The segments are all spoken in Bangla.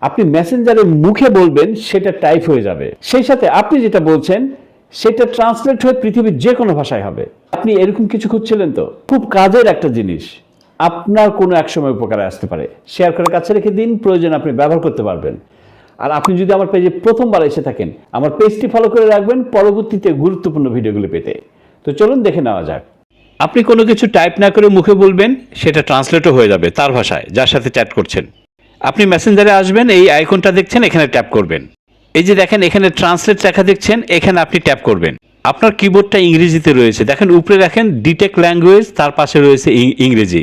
আপনি মেসেঞ্জারে মুখে বলবেন সেটা টাইপ হয়ে যাবে। সেই সাথে আপনি যেটা বলছেন, সেটা ট্রান্সলেট হয়ে পৃথিবীর যে কোনো ভাষায় হবে। আপনি এরকম কিছু খুঁজছিলেন তো? খুব কাজের একটা জিনিস। আপনার কোনো এক সময় উপকারে আসতে পারে। শেয়ার করে কাছে রেখে দিন, প্রয়োজন আপনি ব্যবহার করতে পারবেন। আর আপনি যদি আমার পেজে প্রথমবার এসে থাকেন, আমার পেজটি ফলো করে রাখবেন পরবর্তীতে গুরুত্বপূর্ণ ভিডিওগুলো পেতে। তো চলুন দেখে নেওয়া যাক। আপনি কোনো কিছু টাইপ না করে মুখে বলবেন, সেটা ট্রান্সলেটও হয়ে যাবে তার ভাষায়, যার সাথে চ্যাট করছেন। আপনি মেসেঞ্জারে আসবেন, এই আইকনটা দেখছেন, এখানে ট্যাপ করবেন। এই যে দেখেন, এখানে ট্রান্সলেট লেখা দেখছেন, এখানে আপনি ট্যাপ করবেন। আপনার কিবোর্ডটা ইংরেজিতে রয়েছে। দেখেন, উপরে দেখেন ডিটেক ল্যাঙ্গুয়েজ তার পাশে রয়েছে ইংরেজি।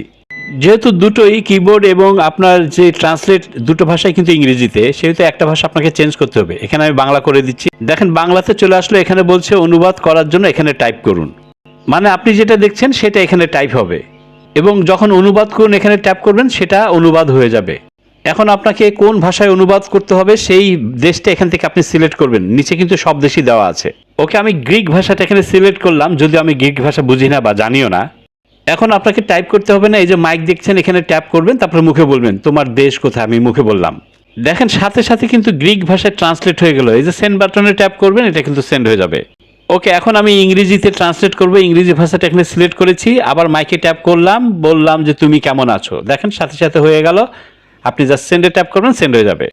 যেহেতু দুটোই কিবোর্ড এবং আপনার যে ট্রান্সলেট দুটো ভাষাই কিন্তু ইংরেজিতে, সেহেতু একটা ভাষা আপনাকে চেঞ্জ করতে হবে। এখানে আমি বাংলা করে দিচ্ছি। দেখেন, বাংলাতে চলে আসলো, এখানে বলছে অনুবাদ করার জন্য এখানে টাইপ করুন। মানে আপনি যেটা দেখছেন, সেটা এখানে টাইপ হবে। এবং যখন অনুবাদ করুন, এখানে ট্যাপ করবেন, সেটা অনুবাদ হয়ে যাবে। এখন আপনাকে কোন ভাষায় অনুবাদ করতে হবে সেই দেশটা এখান থেকে আপনি সিলেক্ট করবেন। নিচে কিন্তু সব দেশই দেওয়া আছে। ওকে, আমি গ্রিক ভাষাটা এখানে সিলেক্ট করলাম যদি আমি গ্রিক ভাষা বুঝি না বা জানিও না। এখন আপনাকে টাইপ করতে হবে না, এই যে মাইক দেখছেন, এখানে ট্যাপ করবেন, তারপরে মুখে বলবেন, তোমার দেশ কোথায়? আমি মুখে বললাম। দেখেন, সাথে সাথে কিন্তু গ্রিক ভাষায় ট্রান্সলেট হয়ে গেল। এই যে সেন্ড বাটনে ট্যাপ করবেন, এটা কিন্তু সেন্ড হয়ে যাবে। ওকে, এখন আমি ইংরেজিতে ট্রান্সলেট করব, ইংরেজি ভাষাটা এখানে সিলেক্ট করেছি, আবার মাইকে ট্যাপ করলাম, বললাম যে, তুমি কেমন আছো? দেখেন, সাথে সাথে হয়ে গেল। আপনি জাস্ট সেন্ডে ট্যাপ করবেন সেন্ড হয়ে যাবে।